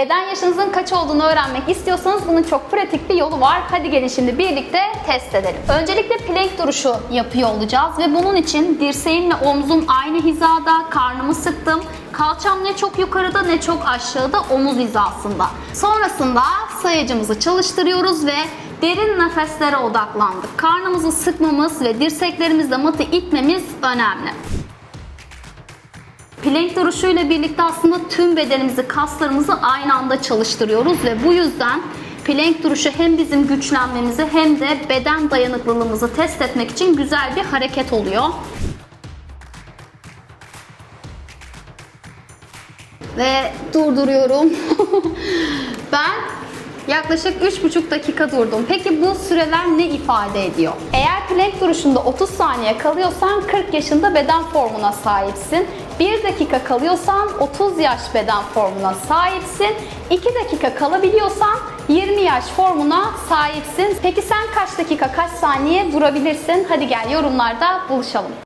Beden yaşınızın kaç olduğunu öğrenmek istiyorsanız bunun çok pratik bir yolu var. Hadi gelin şimdi birlikte test edelim. Öncelikle plank duruşu yapıyor olacağız ve bunun için dirseğimle omzum aynı hizada, karnımı sıktım. Kalçam ne çok yukarıda ne çok aşağıda omuz hizasında. Sonrasında sayacımızı çalıştırıyoruz ve derin nefeslere odaklandık. Karnımızı sıkmamız ve dirseklerimizle matı itmemiz önemli. Plank duruşuyla birlikte aslında tüm bedenimizi, kaslarımızı aynı anda çalıştırıyoruz ve bu yüzden plank duruşu hem bizim güçlenmemizi hem de beden dayanıklılığımızı test etmek için güzel bir hareket oluyor. Ve durduruyorum. ben yaklaşık 3,5 dakika durdum. Peki bu süreler ne ifade ediyor? Eğer plank duruşunda 30 saniye kalıyorsan 40 yaşında beden formuna sahipsin. 1 dakika kalıyorsan 30 yaş beden formuna sahipsin. 2 dakika kalabiliyorsan 20 yaş formuna sahipsin. Peki sen kaç dakika, kaç saniye durabilirsin? Hadi gel yorumlarda buluşalım.